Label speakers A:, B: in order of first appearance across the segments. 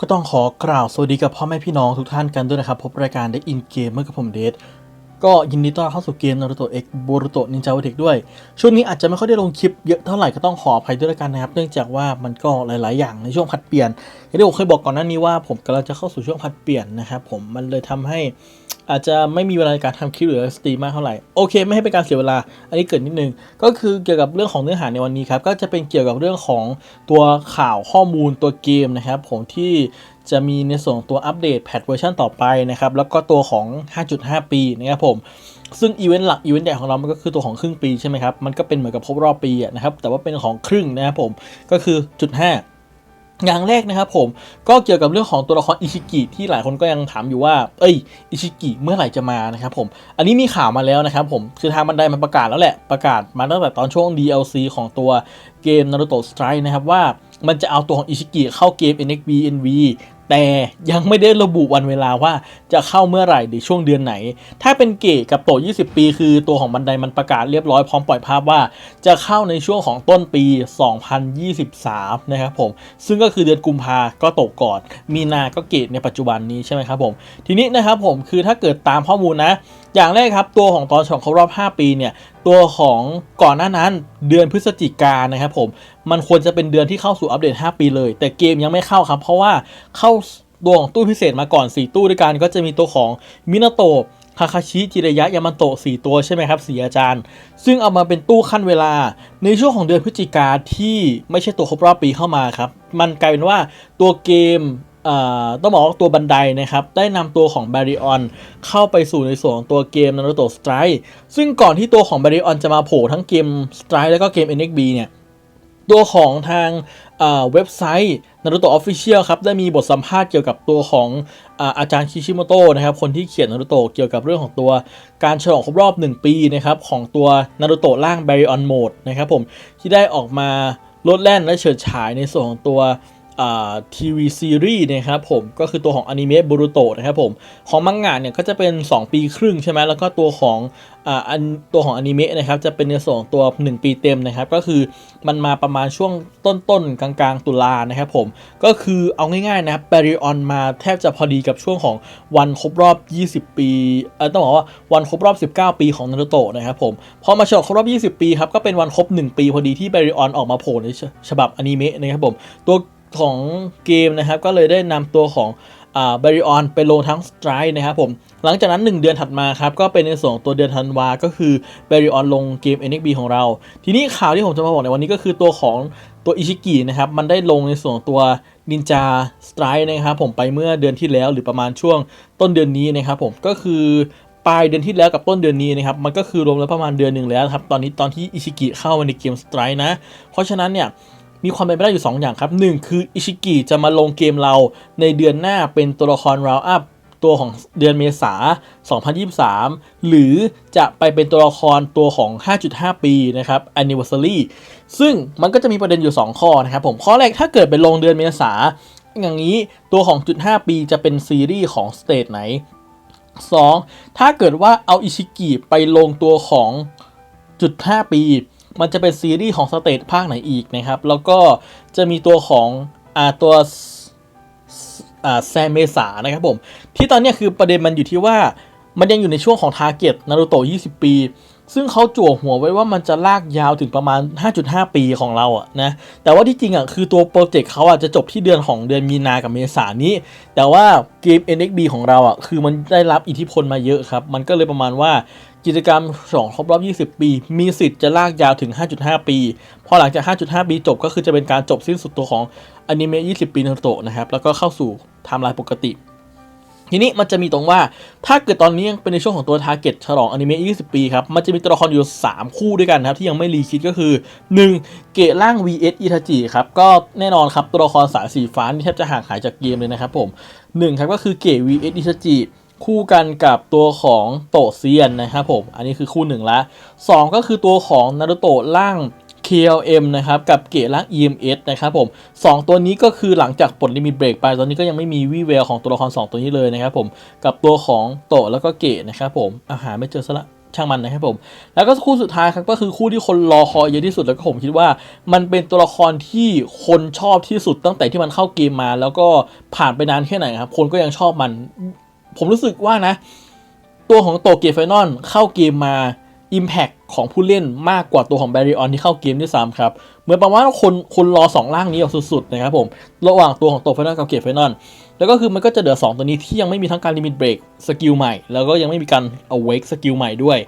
A: ก็ต้องขอกล่าวสวัสดีกับพ่อแม่พี่น้องทุกท่านกันด้วยนะครับ พบรายการได้อินเกมเมื่อกับผมเดช ก็ยินดีต้อนรับเข้าสู่เกมนารูโตะเอ็กโบรูโตะนินจาวเทคด้วย ช่วงนี้อาจจะไม่ค่อยได้ลงคลิปเยอะเท่าไหร่ก็ต้องขออภัยด้วยละกันนะครับ เนื่องจากว่ามันก็หลาย ๆ อย่างในช่วงผัดเปลี่ยนอย่างที่ผมเคยบอกก่อนหน้านี้ว่าผมกำลังจะเข้าสู่ช่วงผัดเปลี่ยนนะครับผมมันเลยทำให้อาจจะไม่มีเวลาในการทำคลิปหรือสตรีมมากเท่าไหร่โอเค ไม่ให้เป็นการเสียเวลา อันนี้เกิดนิดนึง ก็คือเกี่ยวกับเรื่องของเนื้อหาในวันนี้ครับก็จะเป็นเกี่ยวกับเรื่องของตัวข่าวข้อมูลตัวเกมนะครับผมที่ จะมีในส่วนตัวอัปเดตแพทเวอร์ชันต่อไปนะครับ แล้วก็ตัวของ 5.5 ปีนะครับผม ซึ่งอีเวนต์หลักอีเวนต์ใหญ่ของเรามันก็คือตัวของครึ่งปีใช่ไหมครับ มันก็เป็นเหมือนกับครบรอบปีนะครับ แต่ว่าเป็นของครึ่งนะครับผม ก็คือจุด5อย่างแรกนะครับผมก็เกี่ยวกับเรื่องของตัวละครอิชิกิที่หลายคนก็ยังถามอยู่ว่า เอ้ยอิชิกิเมื่อไหร่จะมานะครับผมอันนี้มีข่าวมาแล้วนะครับผมคือทางบันไดมันประกาศแล้วแหละประกาศมาตั้งแต่ตอนช่วง DLC ของตัวเกม Naruto Strike นะครับว่ามันจะเอาตัวของอิชิกิเข้าเกม NXB NV แต่ยังไม่ได้ระบุวันเวลาว่าจะเข้าเมื่อไหร่หรือช่วงเดือนไหน ถ้าเป็นเกตกับโตะ20 ปี คือตัวของบันไดมันประกาศเรียบร้อยพร้อมปล่อยภาพว่า จะเข้าในช่วงของต้นปี 2023 นะครับผม ซึ่งก็คือเดือนกุมภาก็ตกก่อน มีนาก็เกตในปัจจุบันนี้ใช่ไหมครับผม ทีนี้นะครับผมคือถ้าเกิดตามข้อมูลนะ อย่างแรกครับตัวของตอนฉองครบรอบ 5 ปีเนี่ยตัวของก่อนหน้านั้นเดือนพฤศจิกานะครับผม มันควรจะเป็นเดือนที่เข้าสู่อัปเดต 5 ปีเลย แต่เกมยังไม่เข้าครับ เพราะว่าเข้าดวงตู้พิเศษมาก่อน 4 ตู้ด้วยกันก็จะมีตัวของมินาโตะคาคาชิจิระยะยามาโตะ4ตัวใช่ไหมครับสีอาจารย์ ซึ่งเอามาเป็นตู้ขั้นเวลา ในช่วงของเดือนพฤศจิกาที่ไม่ใช่ตัวครบรอบปีเข้ามาครับ มันกลายเป็นว่าตัวเกมต้องบอกว่าตัวบันไดนะครับ ได้นำตัวของ b a r ิออนเข้าไปสู่ในส่วนของตัวเกม Naruto Strike ซึ่งก่อนที่ตัวของ b a r ิออนจะมาโผล่ทั้งเกม Strike แล้วก็เกม NXB เนี่ย ตัวของทางเว็บไซต์ Naruto Official ครับ ได้มีบทสัมภาษณ์เกี่ยวกับตัวของอาอาจารย์คิชิโมโตะนะครับ คนที่เขียน Naruto เกี่ยวกับเรื่องของตัวการฉลองครบรอบ 1 ปีนะครับ ของตัว Naruto ร่าง Baryon Mode นะครับผม ที่ได้ออกมาลดแล่นและเฉิดฉายในส่วนของตัว ทีวีซีรีส์นะครับผมก็คือตัวของอนิเมะบูรุโตะนะครับผมของมังงะเนี่ยก็จะเป็น 2 ปีครึ่งใช่ไหมแล้วก็ตัวของอ่าอันตัวของอนิเมะนะครับจะเป็นในส่วนของตัว 1 ปีเต็มนะครับ ก็คือมันมาประมาณช่วงต้นๆกลางๆตุลานะครับผมก็คือเอาง่ายๆนะครับแบริออนมาแทบจะพอดีกับช่วงของวันครบรอบ 20 ปีเออต้องบอกว่าวันครบรอบ 19 ปีของนารูโตะนะครับผมพอมาฉลองครบรอบ 20 ปีครับก็เป็นวันครบ 1 ปีพอดีที่แบริออนออกมาโผล่ในฉบับอนิเมะนะครับผมตัว ของเกมนะครับ ก็เลยได้นำตัวของอ่าบริออนไปลงทั้งสไตร์นะครับผมหลังจากนั้น 1 เดือนถัดมาครับ ก็เป็นในส่วนตัวเดือนธันวา ก็คือเบริออนลงเกม NXB ของเรา ทีนี้ข่าวที่ผมจะมาบอกในวันนี้ก็คือตัวของตัวอิชิกินะครับ มันได้ลงในส่วนตัวนินจาสไตร์นะครับผมไปเมื่อเดือนที่แล้วหรือประมาณช่วงต้นเดือนนี้นะครับผมก็คือปลายเดือนที่แล้วกับต้นเดือนนี้นะครับ มันก็คือรวมแล้วประมาณเดือนหนึ่งแล้วครับ ตอนนี้ตอนที่อิชิกิเข้ามาในเกมสไตร์นะ เพราะฉะนั้นเนี่ย มีความเป็นไปได้อยู่ 2 อย่างครับ 1 คืออิชิกิจะมาลงเกมเราในเดือนหน้าเป็นตัวละครราวอัพตัวของเดือนเมษา 2023 หรือจะไปเป็นตัวละครตัวของ 5.5 ปีนะครับ anniversary ซึ่งมันก็จะมีประเด็นอยู่ 2 ข้อนะครับผมข้อแรกถ้าเกิดไปลงเดือนเมษา อย่างนี้ตัวของจุด5ปีจะเป็นซีรีส์ของสเตทไหน 2. ถ้าเกิดว่าเอาอิชิกิไปลงตัวของจุด5ปี มันจะเป็นซีรีส์ของสเตทภาคไหนอีกนะครับ แล้วก็จะมีตัวของอ่าตัวอ่าแซมเมษานะครับผม ที่ตอนนี้คือประเด็นมันอยู่ที่ว่ามันยังอยู่ในช่วงของทาร์เก็ตนารูโตะ20 ปี ซึ่งเขาจั่วหัวไว้ว่ามันจะลากยาวถึงประมาณ 5.5 ปีของเราอะนะ แต่ว่าที่จริงอะคือตัวโปรเจกต์เขาอะจะจบที่เดือนของเดือนมีนากับเมษานี้ แต่ว่าเกม NXB ของเราอะคือมันได้รับอิทธิพลมาเยอะครับ มันก็เลยประมาณว่ากิจกรรมฉลองครบรอบ 20 ปี มีสิทธิ์จะลากยาวถึง 5.5 ปี พอหลังจาก 5.5 ปีจบก็คือจะเป็นการจบสิ้นสุดตัวของอนิเมะ 20 ปีนารูโตะนะครับ แล้วก็เข้าสู่ไทม์ไลน์ปกติ ทีนี้มันจะมีตรงว่าถ้าเกิดตอนนี้ยังเป็นในช่วงของตัวทาร์เก็ตฉลองอนิเมะ 20 ปีครับ มันจะมีตัวละครอยู่ 3 คู่ด้วยกันนะครับ ที่ยังไม่รีคิดก็คือ 1. เกะร่าง vs อิทาจิครับ ก็แน่นอนครับตัวละครสายสีฟ้านี่แทบจะห่างหายจากเกมเลยนะครับผม 1 ครับก็คือเกะ vs อิทาจิคู่กันกับตัวของโตเซียนนะครับผม อันนี้คือคู่หนึ่งละ2ก็คือตัวของนารูโตะร่าง KLM นะครับกับเกตร่าง EMS นะครับผม 2 ตัวนี้ก็คือหลังจากปลดลิมิตเบรกไป ตอนนี้ก็ยังไม่มีวี่แววของตัวละคร 2 ตัวนี้เลยนะครับผม กับตัวของโตะแล้วก็เกตนะครับผมอาหารไม่เจอซะละช่างมันนะครับผม แล้วก็คู่สุดท้ายครับก็คือคู่ที่คนรอคอยเยอะที่สุดแล้วก็ผมคิดว่า มันเป็นตัวละครที่คนชอบที่สุดตั้งแต่ที่มันเข้าเกมมา แล้วก็ผ่านไปนานแค่ไหนครับคนก็ยังชอบมัน ผมรู้สึกว่านะ ตัวของโตเกียวไฟนอลเข้าเกมมา Impact ของผู้เล่นมากกว่าตัวของแบริออนที่เข้าเกมด้วยซ้ำครับ เหมือนประมาณว่าคนคนรอ 2 ร่างนี้อย่างสุดๆนะครับผม ระหว่างตัวของโตไฟนอลกับเกียร์ไฟนอลแล้วก็คือมันก็จะเหลือ 2 ตัวนี้ที่ยังไม่มีทั้งการลิมิตเบรกสกิลใหม่ แล้วก็ยังไม่มีการ awake สกิลใหม่ด้วย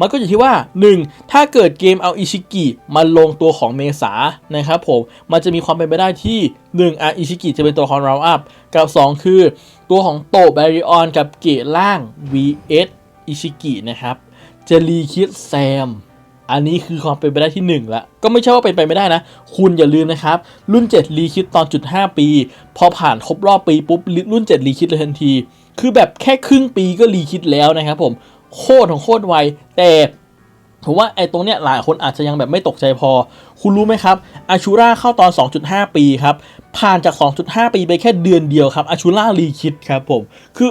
A: มันก็อยู่ที่ว่า 1. ถ้าเกิดเกมเอาอิชิกิมาลงตัวของเมษานะครับผมมันจะมีความเป็นไปได้ที่ 1. อะอิชิกิจะเป็นตัวคอนราอัพกับ 2 คือ ตัวของโตแบริออนกับเกตล่าง vs อิชิกินะครับ จะรีคิดแซม อันนี้คือความเป็นไปได้ที่ 1ล้วก็ไม่ใช่ว่าเป็นไปไม่ได้นะ คุณอย่าลืมนะครับ รุ่น 7 รีคิดตอนจุด 5 ปี พอผ่านครบรอบปีปุ๊บ รุ่น 7 รีคิดเลยทันที คือแบบแค่ครึ่งปีก็รีคิดแล้วนะครับผม โคตรของโคตรไว แต่ผมว่าไอ้ตรงเนี้ยหลายคนอาจจะยังแบบไม่ตกใจพอ คุณรู้ไหมครับอาชูราเข้าตอน 2.5 ปีครับ ผ่านจาก 2.5 ปีไปแค่เดือนเดียวครับอาชูรารีคิดครับผม คือ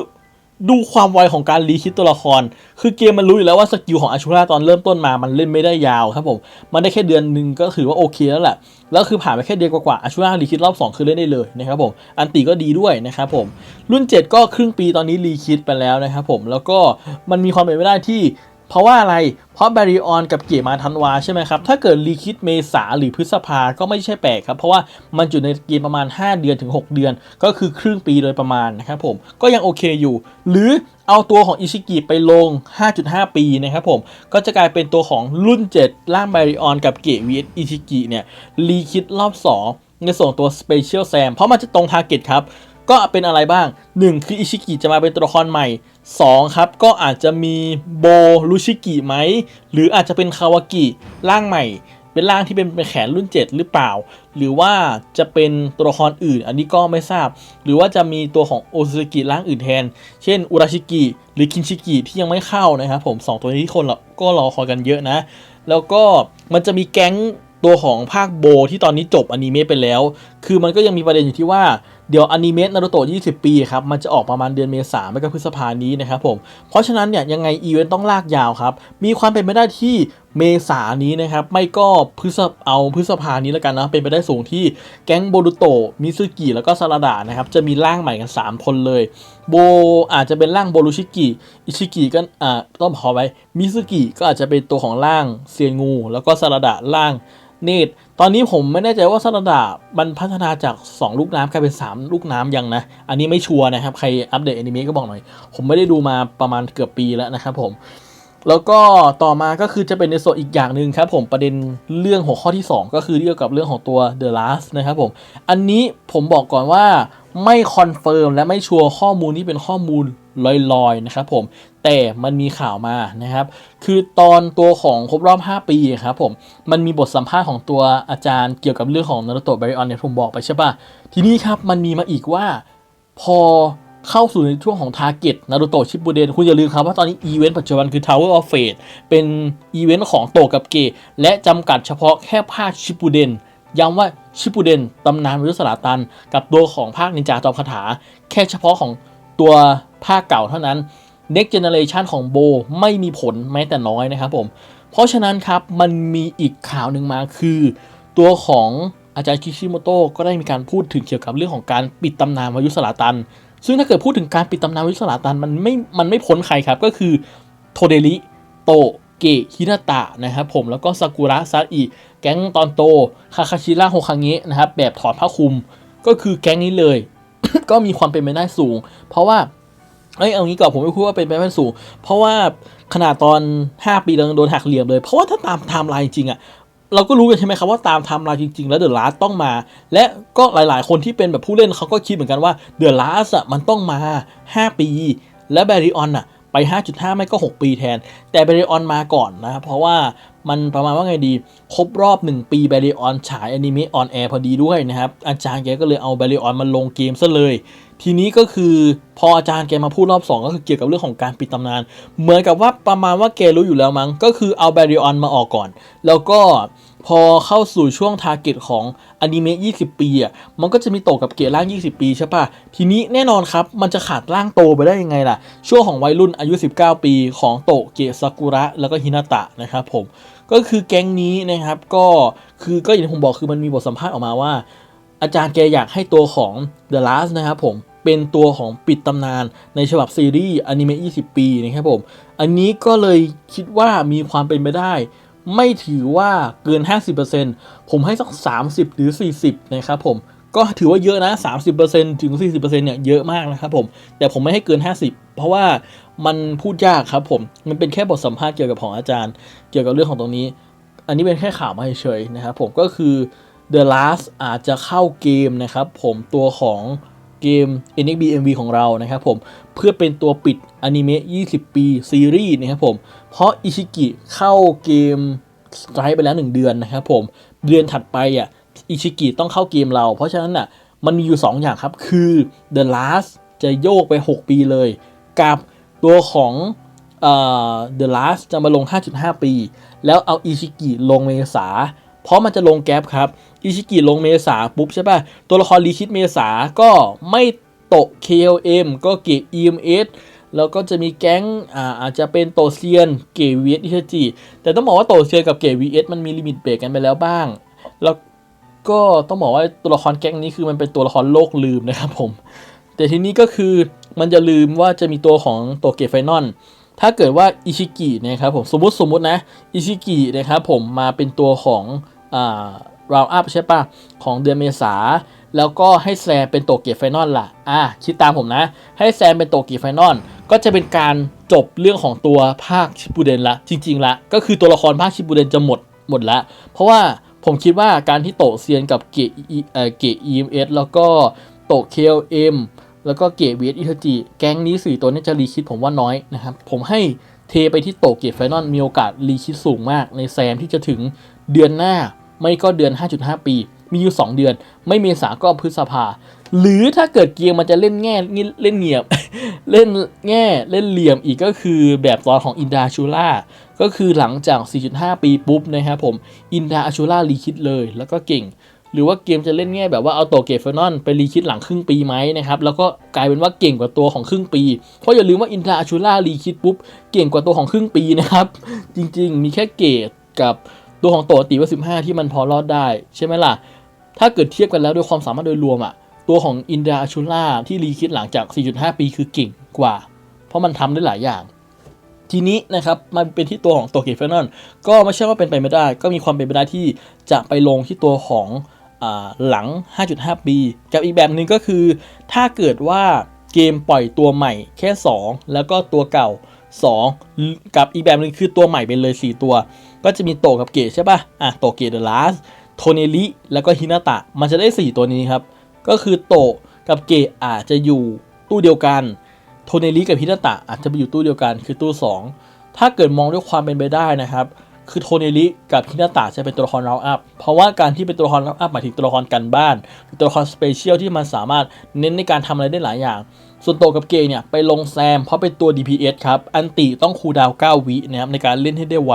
A: ดูความไวของการรีคิดตัวละคร คือเกมมันรู้อยู่แล้วว่าสกิลของอาชูราตอนเริ่มต้นมา มันเล่นไม่ได้ยาวครับผม มันได้แค่เดือนหนึ่งก็ถือว่าโอเคแล้วแหละ แล้วคือผ่านไปแค่เดือนกว่าๆอาชูรารีคิดรอบ 2 คือเล่นได้เลยนะครับผม อันตีก็ดีด้วยนะครับผม รุ่น 7 ก็ครึ่งปีตอนนี้รีคิดไปแล้วนะครับผม แล้วก็มันมีความเป็นไปได้ที่ เพราะว่าอะไร เพราะบาริออนกับเกียมาธันวาใช่ไหมครับ ถ้าเกิดรีคิดเมษาหรือพฤษภาก็ไม่ใช่แปลกครับ เพราะว่ามันอยู่ในเกมประมาณ 5 เดือนถึง 6 เดือน ก็คือครึ่งปีโดยประมาณนะครับผม ก็ยังโอเคอยู่ หรือเอาตัวของอิชิกิไปลง 5.5 ปีนะครับผม ก็จะกลายเป็นตัวของรุ่น 7 ล่างบาริออนกับเกวีอิชิกิเนี่ยรีคิดรอบ 2 ในส่วนตัว Special Sam เพราะมันจะตรงทาร์เก็ตครับ ก็เป็นอะไรบ้าง 1 คืออิชิกิจะมาเป็นตัวละครใหม่ 2 ครับ ก็อาจจะมีโบรุชิกิไหม หรืออาจจะเป็นคาวากิร่างใหม่ เป็นร่างที่เป็นแขนรุ่น 7 หรือเปล่า หรือว่าจะเป็นตัวละครอื่น อันนี้ก็ไม่ทราบ หรือว่าจะมีตัวของโอซุกิร่างอื่นแทน เช่นอุราชิกิหรือคินชิกิที่ยังไม่เข้านะครับผมสองตัวนี้ที่คนเราก็รอคอยกันเยอะนะ แล้วก็มันจะมีแก๊งตัวของภาคโบที่ตอนนี้จบอนิเมะไปแล้ว คือมันก็ยังมีประเด็นอยู่ที่ว่า เดี๋ยวอนิเมะนารูโตะ20 ปีครับ มันจะออกประมาณเดือนเมษาไม่ก็พฤษภานี้นะครับผม เพราะฉะนั้นเนี่ยยังไงอีเวนต์ต้องลากยาวครับ มีความเป็นไปได้ที่เมษานี้นะครับ ไม่ก็พฤษเอาพฤษภานี้แล้วกันนะ เป็นไปได้สูงที่แก๊งโบรุโตะมิซึกิแล้วก็ซาราดะนะครับ จะมีร่างใหม่กัน 3 คนเลย โบอาจจะเป็นร่างโบรุชิกิอิชิกิก็อ่าต้องขอไว้มิซึกิก็อาจจะเป็นตัวของร่างเซียนงู แล้วก็ซาราดะร่างเนต ตอนนี้ผมไม่แน่ใจว่าซาลาดามันพัฒนาจาก 2 ลูกน้ำกลายเป็น 3 ลูกน้ำยังนะ อันนี้ไม่ชัวร์นะครับ ใครอัปเดตอนิเมะก็บอกหน่อย ผมไม่ได้ดูมาประมาณเกือบปีแล้วนะครับผม แล้วก็ต่อมาก็คือจะเป็นในส่วนอีกอย่างหนึ่งครับผมประเด็นเรื่องหัวข้อที่ 2 ก็คือเกี่ยวกับเรื่องของตัว The Last นะครับผม อันนี้ผมบอกก่อนว่าไม่คอนเฟิร์มและไม่ชัวร์ข้อมูลที่เป็นข้อมูล ลอยๆนะครับผมแต่มันมีข่าวมานะครับ คือตอนตัวของครบรอบ 5 ปีครับผมมันมีบทสัมภาษณ์ของตัวอาจารย์เกี่ยวกับเรื่องของนารูโตะไบรออนเนี่ยผมบอกไปใช่ปะทีนี้ครับมันมีมาอีกว่าพอเข้าสู่ในช่วงของ Target นารูโตะชิป u เดนคุณอย่าลืมครับว่าตอนนี้อีเวนต์ปัจจุบันคือ Tower of Fate เป็นอีเวนต์ของโตกับเกและจำกัดเฉพาะแค่ภาคชิป u เดนย้ำว่าชิป u เดนตำนานวิรุสลาตัน กับตัวของภาคนินจาจอมคาถา แค่เฉพาะของตัว ภาคเก่าเท่านั้น Next Generation ของโบไม่มีผลแม้แต่น้อยนะครับผม เพราะฉะนั้นครับมันมีอีกข่าวหนึ่งมาคือ ตัวของอาจารย์คิชิโมโตะก็ได้มีการพูดถึงเกี่ยวกับเรื่องของการปิดตำนานวายุสลาตัน ซึ่งถ้าเกิดพูดถึงการปิดตำนานวายุสลาตันมันไม่ มันไม่พ้นใครครับก็คือโทเดริโตะเกะฮินาตะนะครับผมแล้วก็ซากุระซาอิแก๊งตอนโตคาคาชิระโฮคังเงะนะครับแบบถอดผ้าคลุมก็คือแก๊งนี้เลย ก็มีความเป็นไปได้สูง เพราะว่า เอ้ยเอางี้ก่อนผมไม่พูดว่าเป็นไปไม่สูง เพราะว่าขนาดตอน 5 ปีเราโดนหักเหลี่ยมเลย เพราะว่าถ้าตามไทม์ไลน์จริงอะเราก็รู้กันใช่ไหมครับว่าตามไทม์ไลน์จริง ๆ แล้วเดอะลาสต้องมา และก็หลายๆ คนที่เป็นแบบผู้เล่นเขาก็คิดเหมือนกันว่าเดอะลาสอะมันต้องมา 5 ปี และแบริออนอะไป 5.5 ไม่ก็ 6 ปีแทน แต่แบริออนมาก่อนนะครับเพราะว่ามันประมาณว่าไงดี ครบรอบ 1 ปีแบริออนฉายอนิเมะออนแอร์พอดีด้วยนะครับอาจารย์แกก็เลยเอาแบริออนมาลงเกมซะเลย ทีนี้ก็คือพออาจารย์แกมาพูดรอบ 2 ก็คือเกี่ยวกับเรื่องของการปิดตำนาน เหมือนกับว่าประมาณว่าแกรู้อยู่แล้วมั้ง ก็คือเอาแบริออนมาออกก่อน แล้วก็พอเข้าสู่ช่วงทาร์เก็ตของอนิเมะ 20 ปีอะ มันก็จะมีโตกับเกรดร่าง 20 ปีใช่ปะทีนี้แน่นอนครับ มันจะขาดร่างโตไปได้ยังไงล่ะ ช่วงของวัยรุ่นอายุ 19 ปีของโตเกะซากุระ แล้วก็ฮินาตะนะครับผม ก็คือแก๊งนี้นะครับ ก็คือก็อย่างที่ผมบอกคือมันมีบทสัมภาษณ์ออกมาว่า อาจารย์แกอยากให้ตัวของ The Last นะครับผม เป็นตัวของปิดตำนานในฉบับซีรีส์อนิเมะ 20 ปีนะครับผม อันนี้ก็เลยคิดว่ามีความเป็นไปได้ ไม่ถือว่าเกิน 50%ผมให้สัก 30 หรือ 40 นะครับผม ก็ถือว่าเยอะนะ 30%ถึง 40%เนี่ยเยอะมากนะครับผม แต่ผมไม่ให้เกิน 50 เพราะว่ามันพูดยากครับผม มันเป็นแค่บทสัมภาษณ์เกี่ยวกับของอาจารย์ เกี่ยวกับเรื่องของตรงนี้ อันนี้เป็นแค่ข่าวมาเฉยๆนะครับผม ก็คือ The Last อาจจะเข้าเกมนะครับผมตัวของ เกม NXB MV ของเรานะครับผมเพื่อเป็นตัวปิดอนิเมะ 20 ปีซีรีส์นะครับผมเพราะอิชิกิเข้าเกมสไตร์ไปแล้ว 1 เดือนนะครับผมเดือนถัดไปอะอิชิกิต้องเข้าเกมเรา เพราะฉะนั้นอะมันมีอยู่ 2 อย่างครับ คือ The Last จะโยกไป 6 ปีเลย กับตัวของเอ่อ The Last จะมาลง 5.5 ปี แล้วเอาอิชิกิลงเมษา เพราะมันจะลงแก๊ปครับ อิชิกิลงเมษาปุ๊บใช่ป่ะ ตัวละครรีชิตเมษาก็ไม่โตะ KLM ก็เกะ EMS แล้วก็จะมีแก๊งอ่าอาจจะเป็นโตเซียน เกะ VS อิชจิแต่ต้องบอกว่าโตเซียนกับเกะ VS มันมีลิมิตเบรกกันไปแล้วบ้าง แล้วก็ต้องบอกว่าตัวละครแก๊งนี้คือมันเป็นตัวละครโลกลืมนะครับผม แต่ทีนี้ก็คือมันจะลืมว่าจะมีตัวของโตเกะไฟนอลถ้าเกิดว่าอิชิกินะครับผมสมมติสมมตินะอิชิกินะครับผมมาเป็นตัวของอ่า ราวอัพใช่ปะของเดือนเมษา แล้วก็ให้แซมเป็นโตเกียไฟนอลล่ะ อะคิดตามผมนะ ให้แซมเป็นโตเกียไฟนอลก็จะเป็นการจบเรื่องของตัวภาคชิปูเดนละ จริง ๆละก็คือตัวละครภาคชิปูเดนจะหมดหมดละเพราะว่าผมคิดว่าการที่โตเซียนกับเกะอีเอ่อเกะ EMS แล้วก็โตเคลเอ็มแล้วก็เกตเวทอิทจิแก๊งนี้สี่ตัวนี้จะรีคิดผมว่าน้อยนะครับ ผมให้เทไปที่โตเกตไฟนอลมีโอกาสรีคิดสูงมากในแซมที่จะถึงเดือนหน้า ไม่ก็เดือน 5.5 ปี มีอยู่ 2 เดือน ไม่เมษาก็พฤษภา หรือถ้าเกิดเกียร์มันจะเล่นแง่เล่นเงียบ เล่นแง่เล่นเหลี่ยมอีกก็คือแบบตอนของอินดาชูล่าก็คือหลังจาก 4.5 ปีปุ๊บนะครับผมอินดาชูล่ารีคิดเลย แล้วก็เก่งหรือว่าเกมจะเล่นแง่แบบว่าเอาตัวเกตเฟนอนไปรีคิดหลังครึ่งปีไหมนะครับแล้วก็กลายเป็นว่าเก่งกว่าตัวของครึ่งปี เพราะอย่าลืมว่าอินทราชูล่ารีคิดปุ๊บเก่งกว่าตัวของครึ่งปีนะครับ จริงๆ มีแค่เกตกับ ตัวของตัวตีว่า 15 ที่มันพอรอดได้ ใช่ไหมล่ะ ถ้าเกิดเทียบกันแล้วด้วยความสามารถโดยรวมอะตัวของอินดาชูล่าที่รีคิดหลังจาก 4.5 ปีคือเก่งกว่า เพราะมันทำได้หลายอย่าง ทีนี้นะครับมันเป็นที่ตัวของตัวเกตเฟนอนก็ไม่ใช่ว่าเป็นไปไม่ได้ ก็มีความเป็นไปได้ที่จะไปลงที่ตัวของอหลัง 5.5 ปี กับอีกแบบหนึ่งก็คือ ถ้าเกิดว่าเกมปล่อยตัวใหม่แค่ 2 แล้วก็ตัวเก่า 2 กับอีกแบบหนึ่งคือตัวใหม่ไปเลย 4 ตัว ก็จะมีโตกับเกตใช่ปะ่ะอะโตเกตเดอะลาสโทเนลิแล้วก็ฮินาตะ มันจะได้ 4 ตัวนี้ครับ ก็คือโตกับเกตอาจจะอยู่ตู้เดียวกัน โทเนลิกับฮินาตะอาจจะไปอยู่ตู้เดียวกันคือตู้ 2 ถ้าเกิดมองด้วยความเป็นไปได้นะครับ คือโทเนลิกับฮินาตะจะเป็นตัวละครเราอัพ เพราะว่าการที่เป็นตัวละครเราอัพหมายถึงตัวละครกันบ้าน ตัวละครสเปเชียลที่มันสามารถเน้นในการทำอะไรได้หลายอย่าง ส่วนโตกับเกย์เนี่ยไปลงแซมเพราะเป็นตัว DPS ครับอันติต้องคูดาว 9 วินะครับในการเล่นให้ได้ไว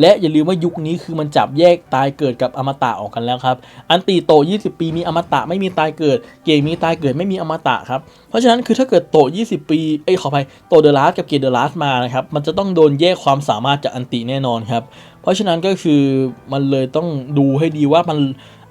A: และอย่าลืมว่ายุคนี้คือมันจับแยกตายเกิดกับอมตะออกกันแล้วครับอันติโต 20 ปีมีอมตะไม่มีตายเกิด เกย์มีตายเกิดไม่มีอมตะครับเพราะฉะนั้นคือถ้าเกิดโต 20 ปีเอ้ยขออภัยโตเดอะลาสกับเกย์เดอะลาสมานะครับมันจะต้องโดนแยกความสามารถจากอันติแน่นอนครับเพราะฉะนั้นก็คือมันเลยต้องดูให้ดีว่ามัน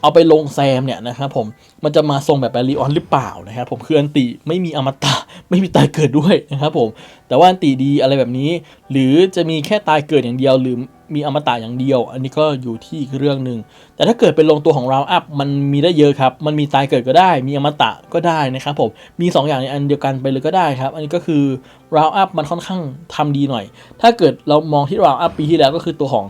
A: เอาไปลงแซมเนี่ยนะครับผมมันจะมาทรงแบบแบรีออนหรือเปล่านะครับผมคืออันติไม่มีอมตะไม่มีตายเกิดด้วยนะครับผมแต่ว่าอันติดีอะไรแบบนี้ หรือจะมีแค่ตายเกิดอย่างเดียวหรือมีอมตะอย่างเดียว อันนี้ก็อยู่ที่เรื่องหนึ่งแต่ถ้าเกิดเป็นลงตัวของราวอัพมันมีได้เยอะครับ มันมีตายเกิดก็ได้ มีอมตะก็ได้นะครับผมมี2ออย่างในอันเดียวกันไปเลยก็ได้ครับ อันนี้ก็คือราวอัพมันค่อนข้างทำดีหน่อย ถ้าเกิดเรามองที่ราวอัพปีที่แล้วก็คือตัวของ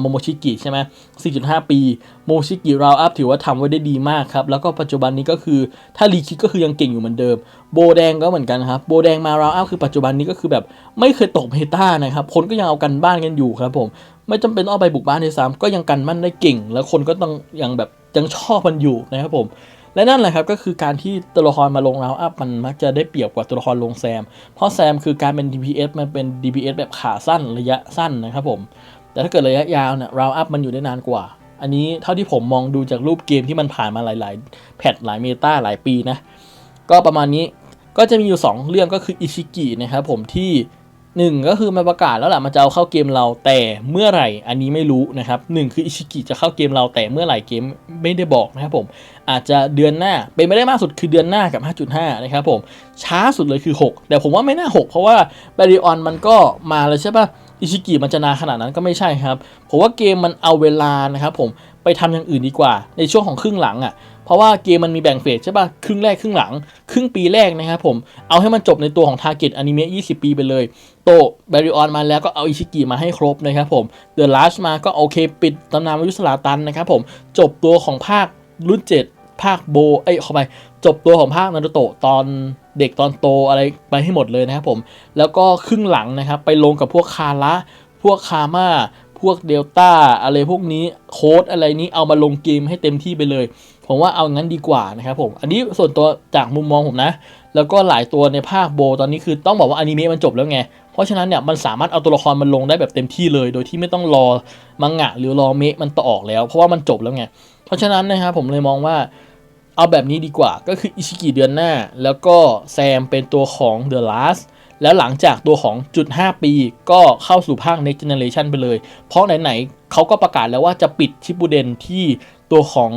A: โมโมชิกิใช่ไหม4.5 ปี โมโมชิกิราวอัพถือว่าทำไว้ได้ดีมากครับ แล้วก็ปัจจุบันนี้ก็คือถ้ารีคิดก็คือยังเก่งอยู่เหมือนเดิม โบแดงก็เหมือนกันครับ โบแดงมาราวอัพคือปัจจุบันนี้ก็คือแบบไม่เคยตกเมตานะครับ คนก็ยังเอากันบ้านกันอยู่ครับผม ไม่จำเป็นต้องไปบุกบ้านในซ้ำก็ยังกันมั่นได้เก่ง แล้วคนก็ต้องยังแบบยังชอบมันอยู่นะครับผมและนั่นแหละครับก็คือการที่ตัวละครมาลงราวอัพมันมักจะได้เปรียบกว่าตัวละครลงแซม เพราะแซมคือการเป็น DPS มันเป็น DPS แบบขาสั้นระยะสั้นนะครับผม แต่ถ้าเกิดระยะยาวเนี่ยราวอัพมันอยู่ได้นานกว่า อันนี้เท่าที่ผมมองดูจากรูปเกมที่มันผ่านมาหลาย ๆ แพทหลายเมตาหลายปีนะ ก็ประมาณนี้ก็จะมีอยู่ 2 เรื่องก็คืออิชิกินะครับผมที่ 1 ก็คือมันประกาศแล้วแหละมันจะเอาเข้าเกมเราแต่เมื่อไหร่อันนี้ไม่รู้นะครับหนึ่งคืออิชิกิจะเข้าเกมเราแต่เมื่อไหร่เกมไม่ได้บอกนะครับผมอาจจะเดือนหน้าเป็นไม่ได้มากสุดคือเดือนหน้ากับ 5.5 นะครับผมช้าสุดเลยคือ 6 แต่ผมว่าไม่น่า 6 เพราะว่าบริออนมันก็มาแล้วใช่ปะ อิชิกิมันจะนานขนาดนั้นก็ไม่ใช่ครับผมว่าเกมมันเอาเวลานะครับผมไปทำอย่างอื่นดีกว่า ในช่วงของครึ่งหลังอะเพราะว่าเกมมันมีแบ่งเฟสใช่ป่ะครึ่งแรกครึ่งหลัง ครึ่งปีแรกนะครับผมเอาให้มันจบในตัวของ Target Anime 20 ปีไปเลย โตบริออนมาแล้วก็เอาอิชิกิมาให้ครบนะครับผม The Last มาก็โอเค ปิดตำนานวายุสลาตันนะครับผมจบตัวของภาครุ่น 7 ภาคโบเอ้ยเข้าไปจบตัวของภาคนารูโตะตอน เด็กตอนโตอะไรไปให้หมดเลยนะครับผม แล้วก็ครึ่งหลังนะครับ ไปลงกับพวกคาระพวกคาม่าพวกเดลต้าอะไรพวกนี้โค้ดอะไรนี้เอามาลงเกมให้เต็มที่ไปเลย ผมว่าเอางั้นดีกว่านะครับผม อันนี้ส่วนตัวจากมุมมองผมนะ แล้วก็หลายตัวในภาคโบตอนนี้คือต้องบอกว่าอนิเมะมันจบแล้วไง เพราะฉะนั้นเนี่ยมันสามารถเอาตัวละครมันลงได้แบบเต็มที่เลย โดยที่ไม่ต้องรอมังงะหรือรอเมะมันต่อออกแล้ว เพราะว่ามันจบแล้วไง เพราะฉะนั้นนะครับผมเลยมองว่า เอาแบบนี้ดีกว่าก็คืออิชิกิเดือนหน้า แล้วก็แซมเป็นตัวของ The Last แล้วหลังจากตัวของจุด 5 ปีก็เข้าสู่ภาค Next Generation ไปเลย เพราะไหน ๆเขาก็ประกาศแล้วว่าจะปิดชิปูเดนที่ตัวของ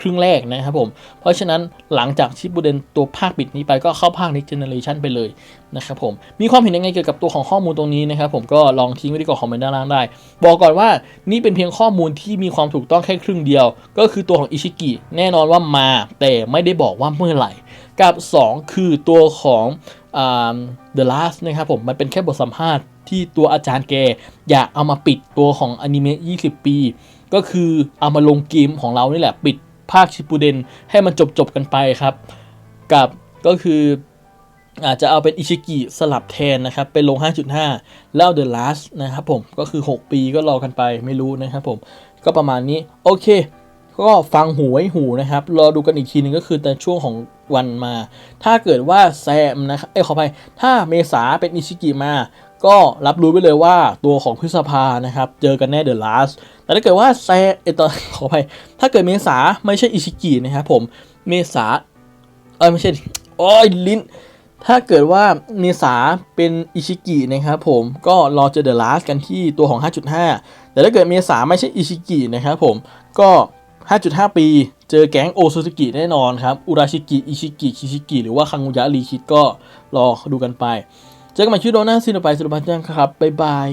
A: ครึ่งแรกนะครับผม เพราะฉะนั้นหลังจากชิปูเดนตัวภาคปิดนี้ไปก็เข้าภาค Next Generation ไปเลยนะครับผม มีความเห็นยังไงเกี่ยวกับตัวของข้อมูลตรงนี้นะครับผมก็ลองทิ้งไว้ที่กล่องคอมเมนต์ด้านล่างได้ บอกก่อนว่านี่เป็นเพียงข้อมูลที่มีความถูกต้องแค่ครึ่งเดียว ก็คือตัวของอิชิกิแน่นอนว่ามาแต่ไม่ได้บอกว่าเมื่อไหร่ กับ 2 คือตัวของอ่า The Last นะครับผมมันเป็นแค่บทสัมภาษณ์ที่ตัวอาจารย์แกอยากเอามาปิดตัวของอนิเมะ20 ปี ก็คือเอามาลงเกมของเรานี่แหละ ปิดภาคชิปูเดนให้มันจบจบกันไปครับ กับก็คืออาจจะเอาเป็นอิชิกิสลับแทนนะครับไปลง 5.5 แล้ว The Last นะครับผมก็คือ 6 ปีก็รอกันไปไม่รู้นะครับผมก็ประมาณนี้ โอเค ก็ฟังหูไว้หูนะครับ รอดูกันอีกทีหนึงก็คือในช่วงของวันมา ถ้าเกิดว่าแซมนะครับเอ้ขออภัยถ้าเมษาเป็นอิชิกิมา ก็รับรู้ไปเลยว่าตัวของพฤษภานะครับ เจอกันแน่เดอะลาส แต่ถ้าเกิดว่าแซเอตอนขออภัยถ้าเกิดเมษาไม่ใช่อิชิกินะครับผม เมษา เอ้ยไม่ใช่โอ้ยลิ้น ถ้าเกิดว่าเมษาเป็นอิชิกินะครับผม ก็รอเจอเดอะลาสกันที่ตัวของ 5.5 แต่ถ้าเกิดเมษาไม่ใช่อิชิกินะครับผม ก็ 5.5 ปี เจอแก๊งโอซูซูกิแน่นอนครับ อุราชิกิ อิชิกิ คิชิกิ หรือว่าคังุยะรีคิดก็รอดูกันไป เจอกันใหม่ชื่อโดน่าซินไปสุดพันธ์ครับ บ๊ายบาย